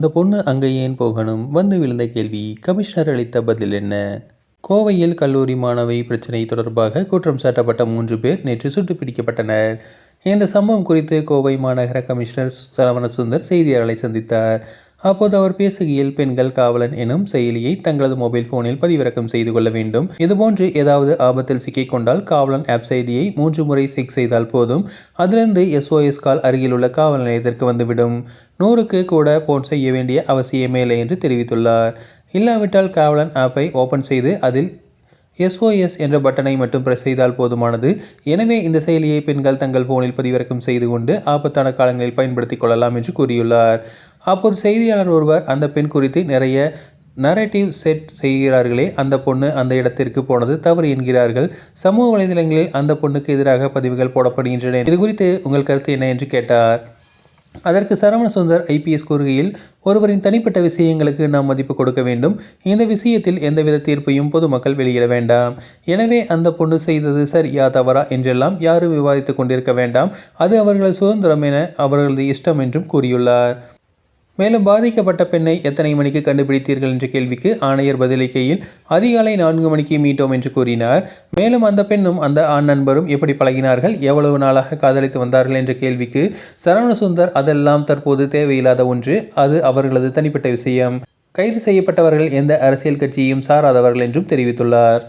அந்த பொண்ணு அங்கே ஏன் போகணும்? வந்து விழுந்த கேள்வி. கமிஷனர் அளித்த பதில் என்ன? கோவையில் கல்லூரி மாணவி பிரச்சினை தொடர்பாக குற்றம் சாட்டப்பட்ட மூன்று பேர் நேற்று சுட்டு பிடிக்கப்பட்டனர் இந்த சம்பவம் குறித்து கோவை மாநகர கமிஷனர் சரவணசுந்தர் செய்தியாளர்களை சந்தித்தார். அப்போது அவர் பேசுகையில் பெண்கள் காவலன் எனும் செயலியை தங்களது மொபைல் போனில் பதிவிறக்கம் செய்து கொள்ள வேண்டும். இதுபோன்று ஏதாவது ஆபத்தில் சிக்கிக் கொண்டால் காவலன் ஆப் செய்தியை மூன்று முறை செக் செய்தால் போதும். அதிலிருந்து எஸ்ஓஎஸ் கால் அருகில் உள்ள காவல் நிலையத்திற்கு வந்துவிடும். நூறுக்கு கூட போன் செய்ய வேண்டிய அவசியமே இல்லை என்று தெரிவித்துள்ளார். இல்லாவிட்டால் காவலன் ஆப்பை ஓபன் செய்து அதில் எஸ்ஓஎஸ் என்ற பட்டனை மட்டும் பிரஸ் செய்தால் போதுமானது. எனவே இந்த செயலியை பெண்கள் தங்கள் போனில் பதிவிறக்கம் செய்து கொண்டு ஆபத்தான காலங்களில் பயன்படுத்திக் கொள்ளலாம் என்று கூறியுள்ளார். அப்போது செய்தியாளர் ஒருவர் அந்த பெண் குறித்து நிறைய நரேட்டிவ் செட் செய்கிறார்களே அந்த பொண்ணு அந்த இடத்திற்கு போனது தவறு என்கிறார்கள். சமூக வலைதளங்களில் அந்த பொண்ணுக்கு எதிராக பதிவுகள் போடப்படுகின்றன. இது குறித்து உங்கள் கருத்து என்ன? என்று கேட்டார். அதற்கு சரவண சுந்தர் ஐபிஎஸ் கூறுகையில் ஒருவரின் தனிப்பட்ட விஷயங்களுக்கு நாம் மதிப்பு கொடுக்க வேண்டும். இந்த விஷயத்தில் எந்தவித தீர்ப்பையும் பொதுமக்கள் வெளியிட வேண்டாம். எனவே அந்த பொண்ணு செய்தது சரியா தவறா? என்றெல்லாம் யாரும் விவாதித்துக் கொண்டிருக்க வேண்டாம். அது அவர்களது சுதந்திரம் என அவர்களது இஷ்டம் என்றும் கூறியுள்ளார். மேலும் பாதிக்கப்பட்ட பெண்ணை எத்தனை மணிக்கு கண்டுபிடித்தீர்கள் என்ற கேள்விக்கு ஆணையர் பதிலளிக்கையில் அதிகாலை நான்கு மணிக்கு மீட்டோம் என்று கூறினார். மேலும் அந்த பெண்ணும் அந்த ஆண் நண்பரும் எப்படி பழகினார்கள்? எவ்வளவு நாளாக காதலித்து வந்தார்கள் என்ற கேள்விக்கு சரவணசுந்தர் அதெல்லாம் தற்போது தேவையில்லாத ஒன்று. அது அவர்களது தனிப்பட்ட விஷயம். கைது செய்யப்பட்டவர்கள் எந்த அரசியல் கட்சியையும் சாராதவர்கள் என்றும் தெரிவித்துள்ளார்.